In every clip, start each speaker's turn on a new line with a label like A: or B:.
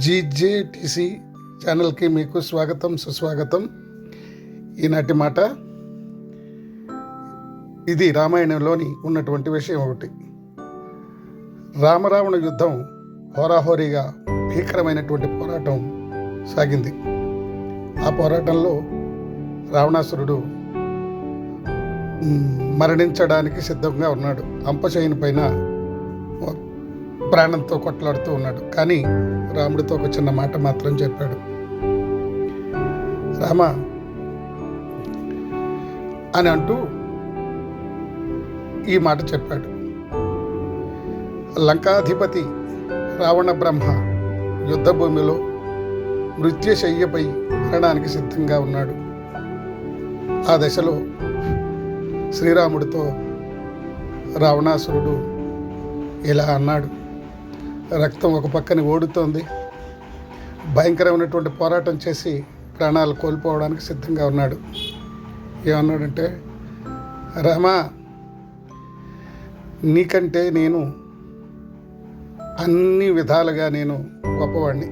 A: జీజేటీసీ ఛానల్కి మీకు స్వాగతం సుస్వాగతం. ఈనాటి మాట ఇది రామాయణంలోని ఉన్నటువంటి విషయం ఒకటి. రామరావణ యుద్ధం హోరాహోరీగా భీకరమైనటువంటి పోరాటం సాగింది. ఆ పోరాటంలో రావణాసురుడు మరణించడానికి సిద్ధంగా ఉన్నాడు. అంపశయని పైన ప్రాణంతో కొట్లాడుతూ ఉన్నాడు. కానీ రాముడితో ఒక చిన్న మాట మాత్రం చెప్పాడు. రామ అని అంటూ ఈ మాట చెప్పాడు. లంకాధిపతి రావణ బ్రహ్మ యుద్ధభూమిలో మృత్యుశయ్యపై మరణానికి సిద్ధంగా ఉన్నాడు. ఆ దశలో శ్రీరాముడితో రావణాసురుడు ఇలా అన్నాడు. రక్తం ఒక పక్కన ఓడుతోంది. భయంకరమైనటువంటి పోరాటం చేసి ప్రాణాలు కోల్పోవడానికి సిద్ధంగా ఉన్నాడు. ఏమన్నాడంటే రమా నీకంటే నేను అన్ని విధాలుగా నేను గొప్పవాడిని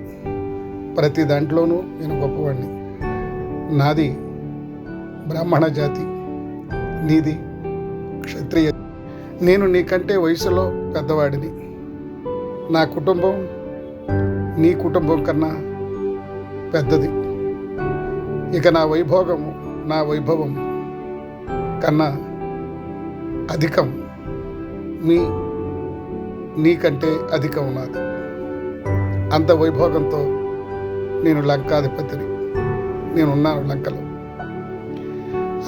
A: ప్రతి దాంట్లోనూ నేను గొప్పవాడిని నాది బ్రాహ్మణ జాతి నీది క్షత్రియ. నేను నీకంటే వయసులో పెద్దవాడిని. నా కుటుంబం నీ కుటుంబం కన్నా పెద్దది. ఇక నా వైభోగము నా వైభవం కన్నా అధికం మీ నీకంటే అధికం నాది. అంత వైభోగంతో నేను లంకాధిపతిని. నేనున్నాను లంకలో.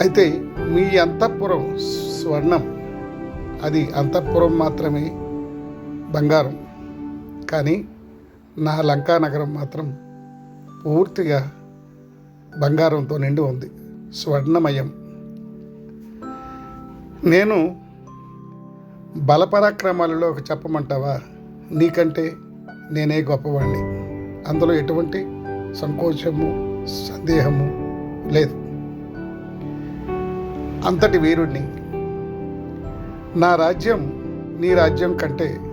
A: అయితే మీ అంతఃపురం స్వర్ణం. అది అంతఃపురం మాత్రమే బంగారం. కానీ నా లంకా నగరం మాత్రం పూర్తిగా బంగారంతో నిండి ఉంది. స్వర్ణమయం. నేను బలపరాక్రమాలలో ఒక చెప్పమంటావా? నీకంటే నేనే గొప్పవాణ్ణి. అందులో ఎటువంటి సంకోచము సందేహము లేదు. అంతటి వీరుణ్ణి. నా రాజ్యం నీ రాజ్యం కంటే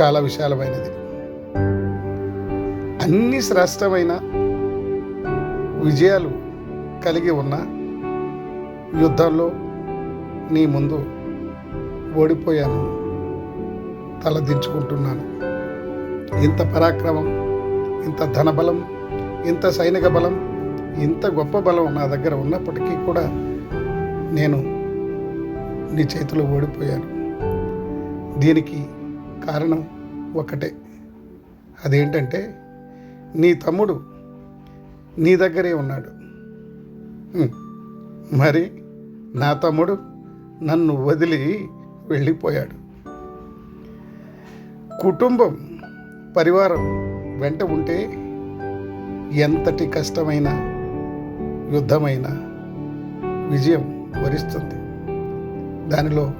A: చాలా విశాలమైనది. అన్ని శ్రేష్టమైన విజయాలు కలిగి ఉన్న యుద్ధంలో నీ ముందు ఓడిపోయాను తలదించుకుంటున్నాను ఇంత పరాక్రమం ఇంత ధనబలం ఇంత సైనిక బలం ఇంత గొప్ప బలం నా దగ్గర ఉన్నప్పటికీ కూడా నేను నీ చేతిలో ఓడిపోయాను. దీనికి కారణం ఒకటే. అదేంటంటే నీ తమ్ముడు నీ దగ్గరే ఉన్నాడు. మరి నా తమ్ముడు నన్ను వదిలి వెళ్ళిపోయాడు. కుటుంబం పరివారం వెంట ఉంటే ఎంతటి కష్టమైన యుద్ధమైన విజయం వరిస్తుంది. దానిలో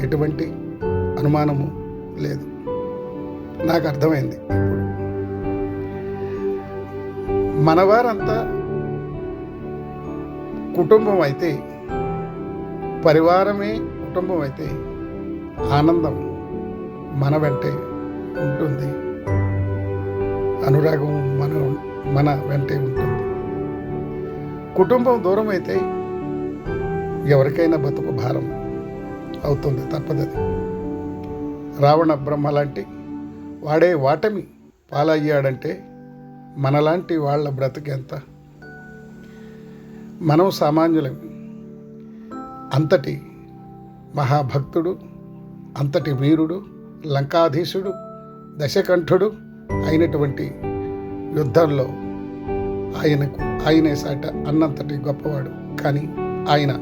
A: ఎటువంటి అనుమానము లేదు. నాకు అర్థమైంది ఇప్పుడు. మనవారంతా కుటుంబం అయితే పరివారమే కుటుంబం అయితే ఆనందం మన వెంటే ఉంటుంది. అనురాగం మన మన వెంటే ఉంటుంది. కుటుంబం దూరం అయితే ఎవరికైనా బతుకు భారం అవుతుంది తప్పదది రావణ బ్రహ్మ లాంటి వాడే వాటమి పాలయ్యాడంటే మనలాంటి వాళ్ళ బ్రతికెంత మనం సామాన్యులం. అంతటి మహాభక్తుడు అంతటి వీరుడు లంకాధీశుడు దశకంఠుడు అయినటువంటి యుద్ధంలో ఆయనకు ఆయనే సాట అన్నంతటి గొప్పవాడు. కానీ ఆయన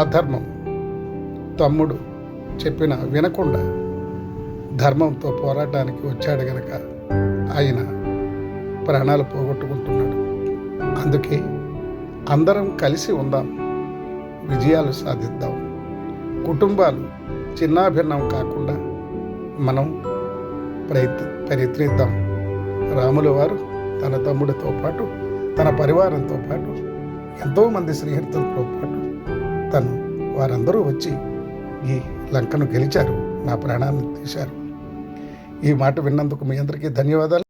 A: అధర్మం తమ్ముడు చెప్పిన వినకుండా ధర్మంతో పోరాటానికి వచ్చాడు గనక ఆయన ప్రాణాలు పోగొట్టుకుంటున్నాడు. అందుకే అందరం కలిసి ఉందాం విజయాలు సాధిద్దాం. కుటుంబాలు చిన్నాభిన్నం కాకుండా మనం ప్రయత్ ప్రయత్నిద్దాం. రాముల వారు తన తమ్ముడితో పాటు తన పరివారంతో పాటు ఎంతోమంది శ్రీహరితులతో పాటు తను వారందరూ వచ్చి ఈ లంకను గెలిచారు నా ప్రాణాన్ని తీశారు. ఈ మాట విన్నందుకు మీ అందరికీ ధన్యవాదాలు.